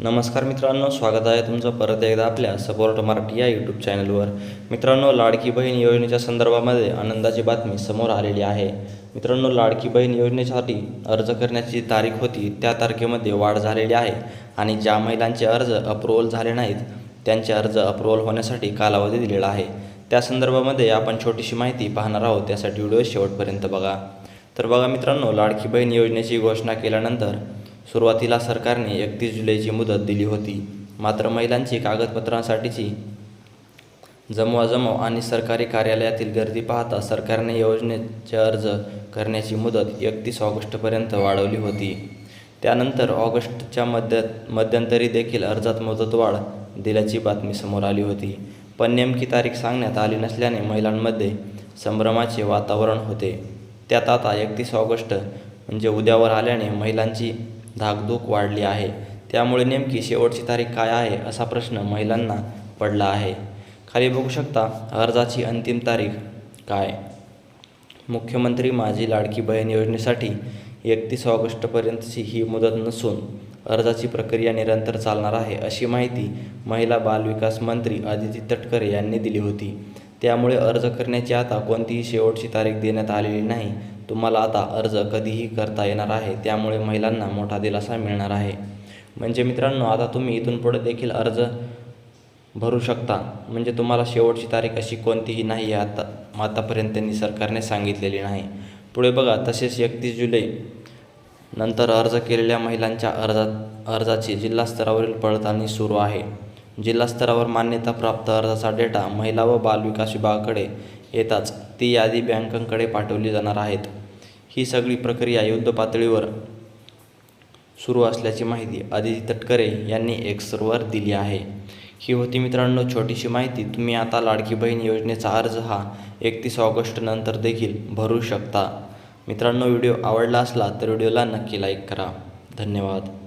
नमस्कार मित्रांनो स्वागत आहे तुमचं परत एकदा आपल्या सपोर्ट मराठी या यूट्यूब चॅनलवर मित्रांनो लाडकी बहीण योजनेच्या संदर्भामध्ये आनंदाची बातमी समोर आलेली आहे. मित्रांनो लाडकी बहीण योजनेसाठी अर्ज करण्याची तारीख होती त्या तारखेमध्ये वाढ झालेली आहे आणि ज्या महिलांचे अर्ज अप्रुव्हल झाले नाहीत त्यांचे अर्ज अप्रुव्हल होण्यासाठी कालावधी दिलेला आहे. त्या संदर्भामध्ये आपण छोटीशी माहिती पाहणार आहोत त्यासाठी व्हिडिओ शेवटपर्यंत बघा. तर बघा मित्रांनो लाडकी बहीण योजनेची घोषणा केल्यानंतर सुरुवातीला सरकारने एकतीस जुलैची मुदत दिली होती. मात्र महिलांची कागदपत्रांसाठीची जमवाजमव आणि सरकारी कार्यालयातील गर्दी पाहता सरकारने योजनेचे अर्ज करण्याची मुदत एकतीस ऑगस्टपर्यंत वाढवली होती. त्यानंतर ऑगस्टच्या मध्य मध्यंतरी देखील अर्जात मुदतवाढ दिल्याची बातमी समोर आली होती. पण नेमकी तारीख सांगण्यात आली नसल्याने महिलांमध्ये संभ्रमाचे वातावरण होते. त्यात आता एकतीस ऑगस्ट म्हणजे उद्यावर आल्याने महिलांची धाकधूक वाढली आहे. त्यामुळे नेमकी शेवटची तारीख काय आहे असा प्रश्न महिलांना पडला आहे. खाली बघू शकता अर्जाची अंतिम तारीख काय? मुख्यमंत्री माझी लाडकी बहीण योजनेसाठी एकतीस ऑगस्टपर्यंतची ही मुदत नसून अर्जाची प्रक्रिया निरंतर चालणार आहे अशी माहिती महिला बालविकास मंत्री आदिती तटकरे यांनी दिली होती. त्यामुळे अर्ज करण्याची आता कोणतीही शेवटची तारीख देण्यात आलेली नाही. तुम्हाला आता अर्ज कधीही करता येणार आहे त्यामुळे महिलांना मोठा दिलासा मिळणार आहे. म्हणजे मित्रांनो आता तुम्ही इथून पुढे देखील अर्ज भरू शकता. म्हणजे तुम्हाला शेवटची तारीख अशी कोणतीही नाही आहे आता आतापर्यंत त्यांनी सरकारने सांगितलेली नाही. पुढे बघा तसेच एकतीस जुलै नंतर अर्ज केलेल्या महिलांच्या अर्जात अर्जाची जिल्हा स्तरावरील पडताळणी सुरू आहे. जिल्हास्तरावर मान्यताप्राप्त अर्जाचा डेटा महिला व बालविकास विभागाकडे येताच ती यादी बँकांकडे पाठवली जाणार आहेत. ही सगळी प्रक्रिया युद्ध पातळीवर सुरू असल्याची माहिती आदिती तटकरे यांनी एक्सवर दिली आहे. ही होती मित्रांनो छोटीशी माहिती. तुम्ही आता लाडकी बहीण योजनेचा अर्ज हा एकतीस ऑगस्ट नंतर देखील भरू शकता. मित्रांनो व्हिडिओ आवडला असला तर व्हिडिओला नक्की लाईक करा. धन्यवाद.